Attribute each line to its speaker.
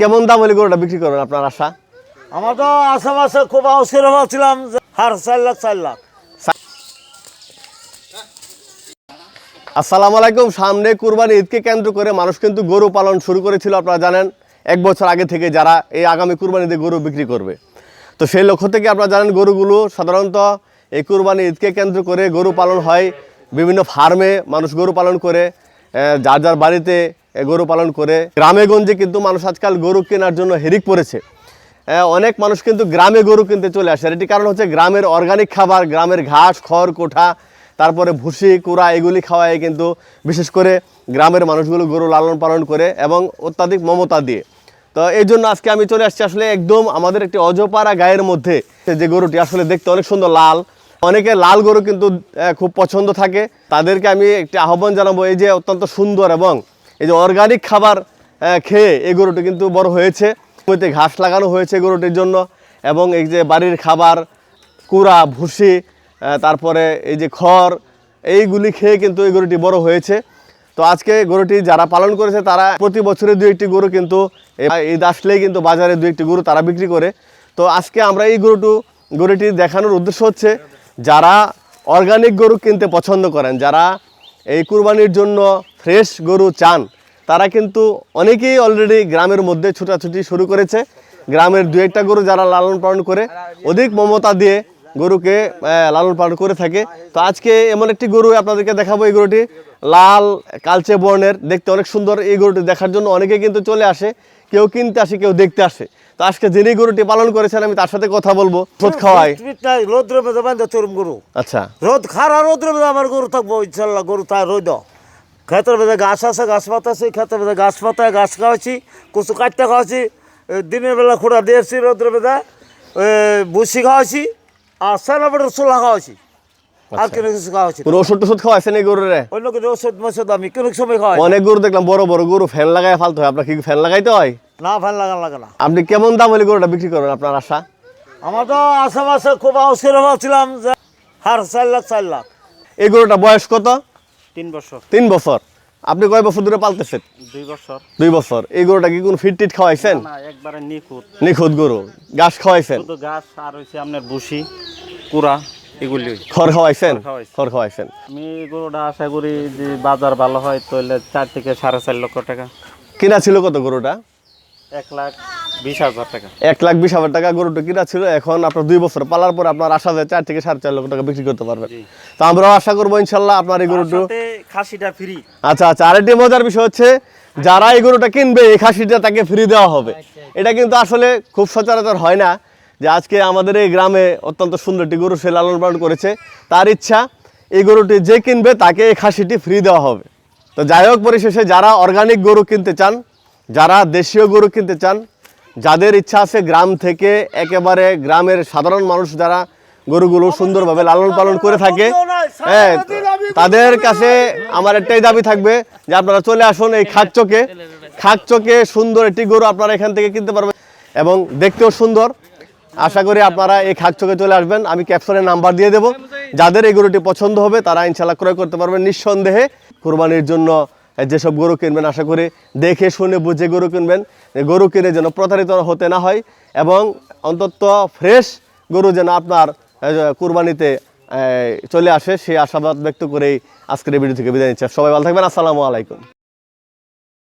Speaker 1: কেমন দাম হলে গরুটা বিক্রি করবেন আপনার আশা?
Speaker 2: আমার তো আশেপাশে খুব অস্থির ভাবছিলাম যে হার চার লাখ চার লাখ।
Speaker 1: আসসালামু আলাইকুম সামনে কুরবানি ঈদকে কেন্দ্র করে মানুষ কিন্তু গরু পালন শুরু করেছিল আপনারা জানেন। এক বছর আগে থেকে যারা এই আগামী কুরবানিতে গরু বিক্রি করবে। তো সেই লক্ষ্য থেকে আপনারা জানেন গরুগুলো সাধারণত এই কুরবানি ঈদকে কেন্দ্র করে গরু পালন হয়। বিভিন্ন ফার্মে মানুষ গরু পালন করে যার যার বাড়িতে গরু পালন করে। গ্রামে গঞ্জে কিন্তু মানুষ আজকাল গরু কেনার জন্য হেরিক পড়েছে। অনেক মানুষ কিন্তু গ্রামে গরু কিনতে চলে আসে। এটি কারণ হচ্ছে গ্রামের অর্গানিক খাবার, গ্রামের ঘাস, খড়, কোঠা, তারপরে ভুসি, কুড়া এগুলি খাওয়ায় কিন্তু বিশেষ করে গ্রামের মানুষগুলো গরু লালন পালন করে এবং অত্যাধিক মমতা দিয়ে। তো এই জন্য আজকে আমি চলে আসছি আসলে একদম আমাদের একটি অজপাড়া গায়ের মধ্যে। যে গরুটি আসলে দেখতে অনেক সুন্দর লাল। অনেকে লাল গরু কিন্তু খুব পছন্দ থাকে। তাদেরকে আমি একটি আহ্বান জানাব, এই যে অত্যন্ত সুন্দর এবং এই যে অর্গানিক খাবার খেয়ে এই গরুটি কিন্তু বড় হয়েছে। জমিতে ঘাস লাগানো হয়েছে গরুটির জন্য। এবং এই যে বাড়ির খাবার, কুড়া, ভুসি তারপরে এই যে খড়, এইগুলি খেয়ে কিন্তু এই গরুটি বড় হয়েছে। তো আজকে গরুটি যারা পালন করেছে, তারা প্রতি বছরে দু একটি গরু কিন্তু এই- আসলেই কিন্তু বাজারে দু একটি গরু তারা বিক্রি করে। তো আজকে আমরা এই গরুটু, গরুটি দেখানোর উদ্দেশ্য হচ্ছে, যারা অর্গানিক গরু কিনতে পছন্দ করেন, যারা এই কুরবানির জন্য ফ্রেশ গরু চান তারা কিন্তু অনেকেই অলরেডি গ্রামের মধ্যে ছুটাছুটি শুরু করেছে। গ্রামের দু একটা গরু যারা লালন পালন করে অধিক মমতা দিয়ে গরুকে লালন পালন করে থাকে। তো আজকে এমন একটি গরু আপনাদেরকে দেখাবো এই গরুটি লাল কালচে বর্ণের। দেখতে অনেক সুন্দর এই গরুটি দেখার জন্য অনেকে কিন্তু চলে আসে কেউ কিনতে আসে কেউ দেখতে আসে। তো আজকে যিনি গরুটি পালন করেছেন আমি তার সাথে কথা বলব। দুধ খাওয়াই
Speaker 2: রোদ্রে চরম গরু।
Speaker 1: আচ্ছা।
Speaker 2: রোদ খারা রোদ্রে আমার গরু থাকব ইনশাল্লাহ গরু তাই রোদ। ক্ষেতের মধ্যে গাছ আছে ঘাস পাতা আছে ক্ষেতের মধ্যে ঘাস পাতায় ঘাস খাওয়াছি কচু কাটতে খাওয়াছি এ, দিনের বেলা খুঁড়া দিয়েছি রোদ্রে মেঝে বুসি খাওয়াছি আর সেনা বেটার চোলা খাওয়াছি আর কোনো কিছু খাওয়াছি না।
Speaker 1: পুরো ওষুধ টষুধ খাওয়াইছেন এই গরুরে?
Speaker 2: অন্য কিছু ওষুধ মষুধ আমি কোনো সময় খাওয়াই
Speaker 1: অনেক গরু দেখলাম বড় বড় গরু ফ্যান লাগাই ফালতে হয় আপনার কি ফ্যান লাগাইতে হয়?
Speaker 2: না ফ্যান লাগান লাগে না।
Speaker 1: আপনি কেমন দাম হলে গরুটা বিক্রি করবেন আপনার আশা?
Speaker 2: আমার তো আশেপাশে খুব অস্থির ভাবছিলাম যে হার চার লাখ চার লাখ।
Speaker 1: এই গরুটা বয়স কত?
Speaker 3: তিন বছর।
Speaker 1: তিন বছর? আপনি কয় বছর ধরে পালতেছেন?
Speaker 3: দুই বছর।
Speaker 1: দুই বছর। এই গরুটা কি কোনো ফিট টিট খাওয়াইছেন?
Speaker 3: না একবারে নিখুঁত।
Speaker 1: নিখুঁত গরু। ঘাস খাওয়াইছেন?
Speaker 3: শুধু গাছ আর হয়েছে আপনার বুসি কুড়া এগুলি।
Speaker 1: খড় খাওয়াইছেন?
Speaker 3: খাওয়াইছি।
Speaker 1: খড় খাওয়াইছেন।
Speaker 3: আমি গরুটা আশা করি যে বাজার ভালো হয় তাহলে চার থেকে সাড়ে চার লক্ষ টাকা।
Speaker 1: কিনা ছিল কত গরুটা?
Speaker 3: এক লাখ বিশ হাজার টাকা।
Speaker 1: এক লাখ বিশ হাজার টাকা গরুটা কিনা ছিল এখন আপনার দুই বছর পালার পর আপনার আশা যায় চার থেকে সাড়ে চার লক্ষ টাকা বিক্রি করতে পারবেন। তো আমরাও আশা করব ইনশাল্লাহ আপনার এই গরুটা
Speaker 3: খাসিটা ফ্রি
Speaker 1: আচ্ছা আচ্ছা আরেকটি মজার বিষয় হচ্ছে যারা এই গরুটা কিনবে এই খাসিটা তাকে ফ্রি দেওয়া হবে। এটা কিন্তু আসলে খুব সচরাচর হয় না যে আজকে আমাদের এই গ্রামে অত্যন্ত সুন্দর একটি গরু সে লালন পালন করেছে। তার ইচ্ছা এই গরুটি যে কিনবে তাকে এই খাসিটি ফ্রি দেওয়া হবে। তো যাই হোক পরিশেষে যারা অর্গানিক গরু কিনতে চান যারা দেশীয় গরু কিনতে চান যাদের ইচ্ছা আছে গ্রাম থেকে একেবারে গ্রামের সাধারণ মানুষ যারা গরুগুলো সুন্দরভাবে লালন পালন করে থাকে হ্যাঁ তাদের কাছে আমার একটাই দাবি থাকবে যে আপনারা চলে আসুন এই খাকচকে খাকচকে সুন্দর একটি গরু আপনারা এখান থেকে কিনতে পারবেন এবং দেখতেও সুন্দর। আশা করি আপনারা এই খাকচকে চলে আসবেন। আমি ক্যাপশনের নাম্বার দিয়ে দেবো। যাদের এই গরুটি পছন্দ হবে, তারা ইনশাল্লাহ ক্রয় করতে পারবেন নিঃসন্দেহে। কোরবানির জন্য যেসব গরু কিনবেন, আশা করি দেখে শুনে বুঝে গরু কিনবেন গরু কিনে যেন প্রতারিত হতে না হয় এবং অন্তত ফ্রেশ গরু যেন আপনার কুরবানিতে চলে আসে, সেই আশাবাদ ব্যক্ত করেই আজকের ভিডিও থেকে বিদায় নিচ্ছে। সবাই ভালো থাকবেন, আসসালামু আলাইকুম।